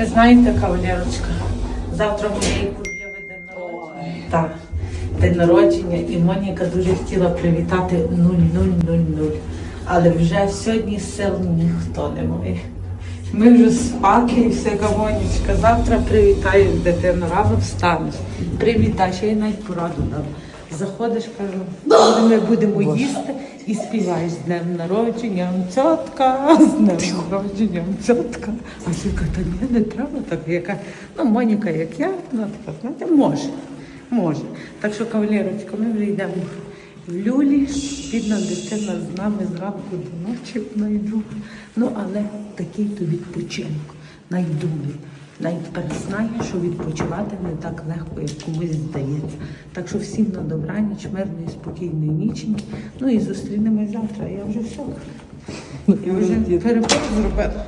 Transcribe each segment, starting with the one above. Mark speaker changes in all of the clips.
Speaker 1: Ви знаєте, кавалерочка, завтра в моєї королеви день народження. Так, день народження, і Моніка дуже хотіла привітати 0000. Але вже сьогодні сил ніхто не має. Ми вже спати і все, Монічка. Завтра привітаю дитину, рано встанеш. Привітай, ще й навіть пораду дам. Заходиш, кажу, «Коли ми будемо їсти і співаєш з днем народження, цьотка, з днем народження, цьотка. А жінка, та ні, не треба так. Яка, ну, Моніка, як я, вона така, знаєте, може, може. Так що, кавалерочка, ми вже йдемо в люлі, бідна дитина з нами зранку до ночі найду. Ну, але такий то відпочинок, найдумний. Навіть перезнає, що відпочивати не так легко, як комусь здається. Так що всім на добраніч, мирної, спокійної ніченьки. Ну і зустрінемось завтра. Я вже все. Я вже перепис зробила.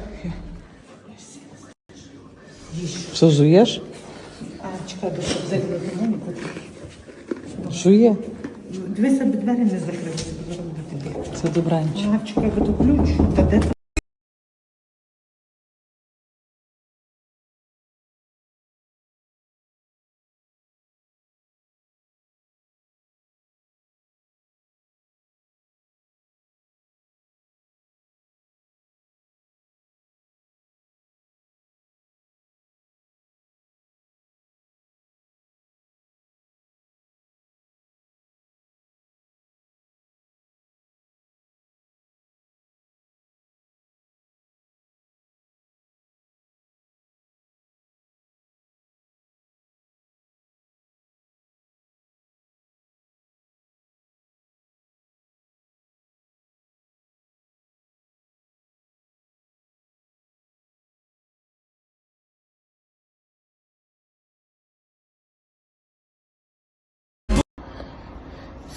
Speaker 2: Що жуєш?
Speaker 1: А чекай, до щоб зайняти Моніку.
Speaker 2: Жує.
Speaker 1: Дивися, аби двері не тобі.
Speaker 2: Це добраніч.
Speaker 1: А, чекай, бо то ключ. Та де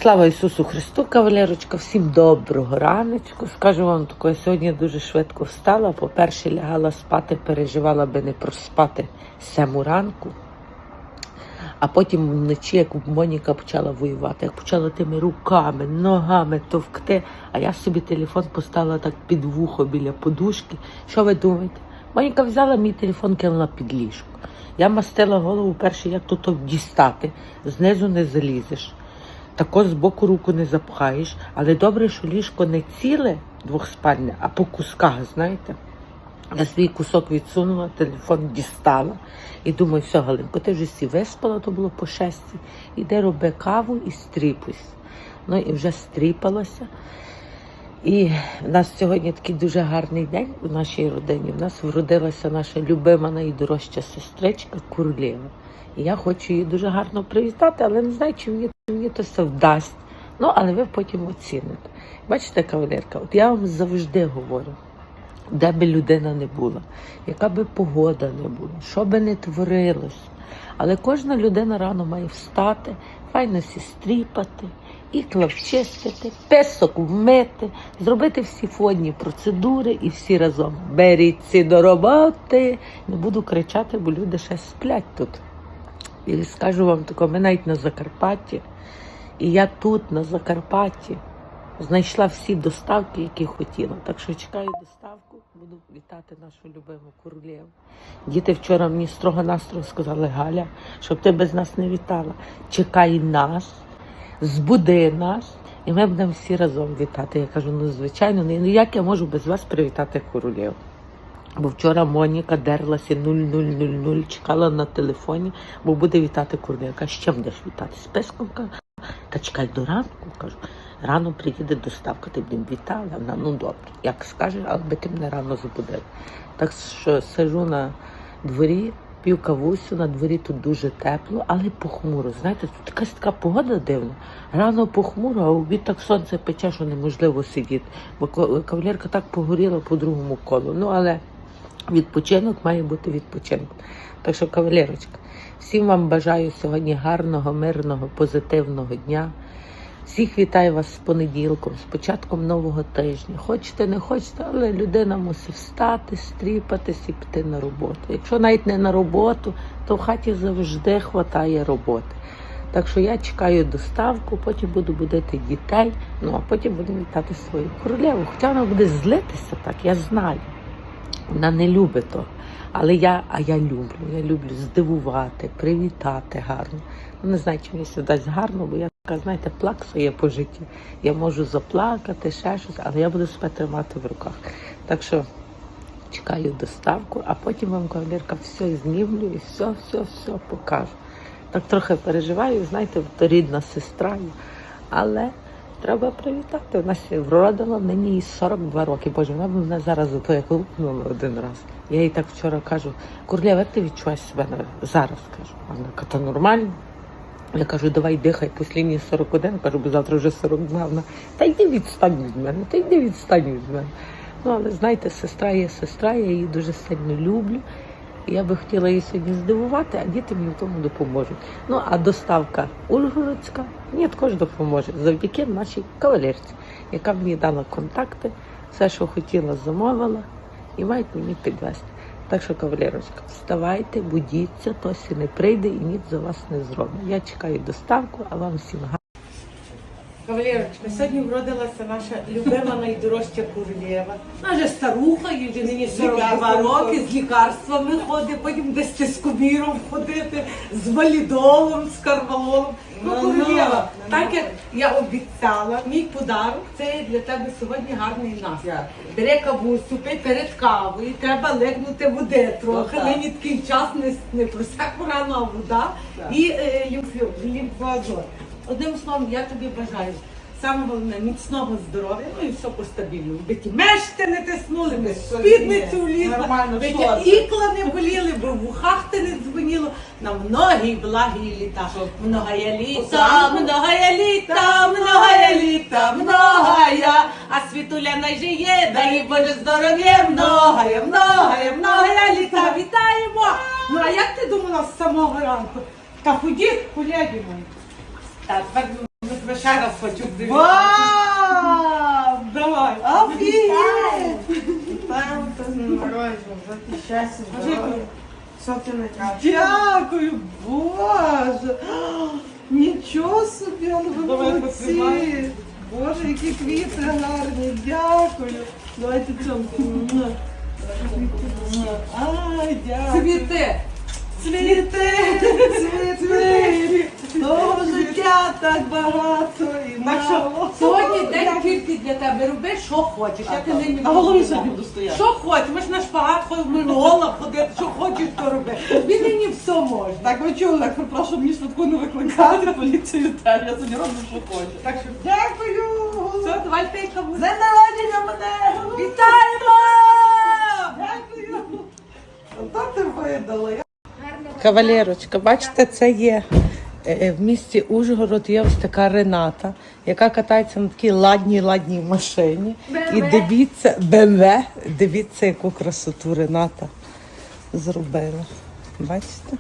Speaker 2: Слава Ісусу Христу, кавалерочка, всім доброго раночку. Скажу вам таке, я сьогодні дуже швидко встала. По-перше, лягала спати, переживала би не проспати сему ранку. А потім вночі, як Моніка почала воювати, як почала тими руками, ногами товкти, а я собі телефон поставила так під вухо біля подушки. Що ви думаєте? Моніка взяла мій телефон, кинула під ліжко. Я мастила голову перше, як то дістати, знизу не залізеш. Тако з боку руку не запхаєш, але добре, що ліжко не ціле двохспальне, а по кусках, знаєте. Я свій кусок відсунула, телефон дістала і думаю, все, Галинко, ти вже всі виспала, то було по шесті. Іди роби каву і стріпуйся. Ну і вже стріпалася. І в нас сьогодні такий дуже гарний день у нашій родині. У нас вродилася наша любима найдорожча сестричка Курлєва. І я хочу її дуже гарно привітати, але не знаю, чи чи мені то все вдасть. Ну, але ви потім оціните. Бачите, кавалерка, от я вам завжди говорю, де би людина не була, яка би погода не була, що би не творилось. Але кожна людина рано має встати, файно сі стріпати, ікла вчистити, песок вмити, зробити всі фонні процедури і всі разом. Беріться до роботи. Не буду кричати, бо люди ще сплять тут. І скажу вам тако, ми навіть на Закарпатті, і я тут, на Закарпатті, знайшла всі доставки, які хотіла. Так що чекаю доставку, буду вітати нашу любиму королеву. Діти вчора мені строго-настрого сказали, Галя, щоб ти без нас не вітала. Чекай нас, збуди нас, і ми будемо всі разом вітати. Я кажу, ну звичайно, ну як я можу без вас привітати королеву? Бо вчора Моніка дерлася 0000, чекала на телефоні, бо буде вітати королеву. Я кажу, чим будеш вітати? З песком? Та чекай до ранку, кажу. Рано приїде доставка, ти б не вітала. Вона, ну добре, як скажеш, але би ти мене рано забудив. Так що сижу на дворі, п'ю кавусю, на дворі тут дуже тепло, але похмуро. Знаєте, тут якась така погода дивна. Рано похмуро, а обід так сонце пече, що неможливо сидіти. Бо ка- кавалерка так погоріла по другому колу. Ну але відпочинок має бути відпочинком. Так що, кавалерочка, всім вам бажаю сьогодні гарного, мирного, позитивного дня. Всіх вітаю вас з понеділком, з початком нового тижня. Хочете, не хочете, але людина мусить встати, стріпатись і піти на роботу. Якщо навіть не на роботу, то в хаті завжди хватає роботи. Так що я чекаю доставку, потім буду будити дітей, ну а потім буду вітати свою королеву. Хоча вона буде злитися так, я знаю. Вона не любить того. Але я, а я люблю, я люблю здивувати, привітати гарно. Ну, не знаю, чи мені дасть гарно, бо я така, знаєте, плакса є по житті. Я можу заплакати, ще щось, але я буду себе тримати в руках. Так що чекаю доставку, а потім вам кавалерка все знімлю і все, все, все покажу. Так трохи переживаю, знаєте, рідна сестра, але треба привітати. Нас вродила їй 42 роки. Боже, вона б мене зараз за як лупнула один раз. Я їй так вчора кажу, Курлєва, ти відчуваєш себе зараз? кажу. Вона каже, «Та нормально. Я кажу, давай дихай послідні 41, кажу, бо завтра вже 42. Вона, та йди відстань від мене, та йди відстань від мене. Ну, але знаєте, сестра є сестра, я її дуже сильно люблю. Я би хотіла її сьогодні здивувати, а діти мені в тому допоможуть. Ну, а доставка Ужгородська мені також допоможе завдяки нашій кавалерці, яка мені дала контакти, все, що хотіла, замовила, і мають мені підвезти. Так що, кавалерочка, вставайте, будіться, Тосі не прийде і ніч за вас не зробить. Я чекаю доставку, а вам всім гарно.
Speaker 1: Кавалерочка, сьогодні вродилася наша любима найдорожча королева. Вона вже старуха, їй вже нині 42 роки, з лікарствами ходить, потім десь з кубіром ходити, з валідолом, з карвалолом. Ну,
Speaker 3: Ну, ну,
Speaker 1: так як я обіцяла, мій подарок це для тебе сьогодні гарний настрій. Бери кавусю, пий перед кавою, треба легнути води трохи.
Speaker 3: Ну, так.
Speaker 1: Нині такий час не, не просеку рано, а вода
Speaker 3: Так.
Speaker 1: і е, лімфоазор. Одним словом, я тобі бажаю. Саме головне міцного здоров'я, ну і все по стабільному. Би ті мешти не тиснули, би спідницю влізла, би ті ікла не боліли, би в ухах ти не дзвоніло. На многі благі літа. Многая літа,
Speaker 3: Зранку?
Speaker 1: многая літа, многая літа, многая. А світуля найжиє, дай Боже здоров'я, многая, многая, многая літа. Вітаємо! Ну а як ти думала з самого ранку? Та ходіть, колеги мої. Так, тепер ми тебе ще раз хочу привітати.
Speaker 3: Вау!
Speaker 1: Давай.
Speaker 3: Офігеть! Вітаємо тебе з днем народження, за ти щастя, здоров'я. Все ти найкраще.
Speaker 1: Дякую, Боже.
Speaker 3: Нічого собі, ну ви
Speaker 1: Давай
Speaker 3: молодці.
Speaker 1: потримай.
Speaker 3: Боже, які квіти гарні, дякую. Давайте цьомку. Муа. Ай, дякую.
Speaker 1: Цвіти.
Speaker 3: Цвіти, цвіти. Того життя так багато і
Speaker 1: Так що
Speaker 3: мало.
Speaker 1: сьогодні день тільки для тебе. Роби, що хочеш. Я ти нині
Speaker 3: На голові сьогодні буду стояти.
Speaker 1: Що хочеш, можеш на шпагат ходити, минула ходити, що хочеш, то роби. Тобі нині все можна.
Speaker 3: Так ви чули, так прошу мені швидко не викликати поліцію теж. Я сьогодні роблю, що хочу.
Speaker 1: Так що
Speaker 3: Дякую!
Speaker 1: все, давай пей каву.
Speaker 3: З днем народження мене!
Speaker 1: Вітаємо!
Speaker 3: Дякую! Отак ти видала.
Speaker 2: Кавалерочка, бачите, це є в місті Ужгород є ось така Рената, яка катається на такій ладній ладній машині. І дивіться, БМВ, дивіться, яку красоту Рената зробила. Бачите?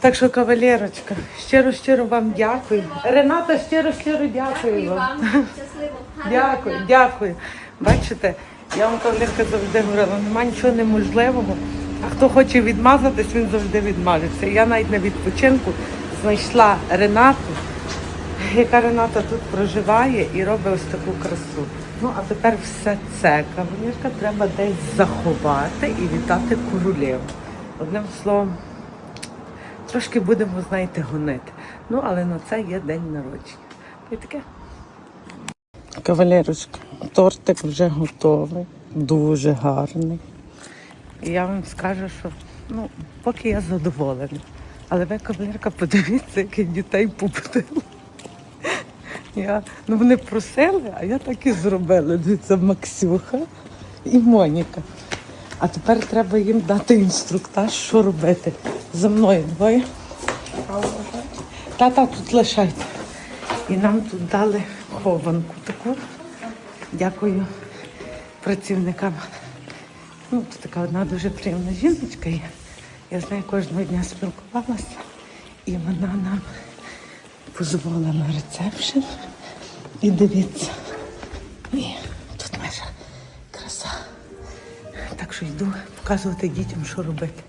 Speaker 2: Так що, кавалерочка, щиро щиро вам дякую. Рената, щиро щиро дякую вам.
Speaker 4: Щасливо.
Speaker 2: Дякую, дякую. Бачите, я вам кавалерка завжди говорила, нема нічого неможливого. А хто хоче відмазатись, він завжди відмажеться. Я навіть на відпочинку знайшла Ренату, яка Рената тут проживає і робить ось таку красу. Ну, а тепер все це, кавалерка, треба десь заховати і вітати королеву. Одним словом, трошки будемо, знаєте, гонити. Ну, але на це є день народження. І таке. Кавалерочка, тортик вже готовий, дуже гарний. І я вам скажу, що ну, поки я задоволена. Але ви, кавалерка, подивіться, яких дітей побудила. Я, ну вони просили, а я так і зробила. Дивіться, Максюха і Моніка. А тепер треба їм дати інструктаж, що робити. За мною двоє. Тата тут лишайте. І нам тут дали хованку таку. Дякую працівникам. Ну, тут така одна дуже приємна жіночка є. Я з нею кожного дня спілкувалася, і вона нам позвала на рецепшн. І дивіться. І тут наша краса. Так що йду показувати дітям, що робити.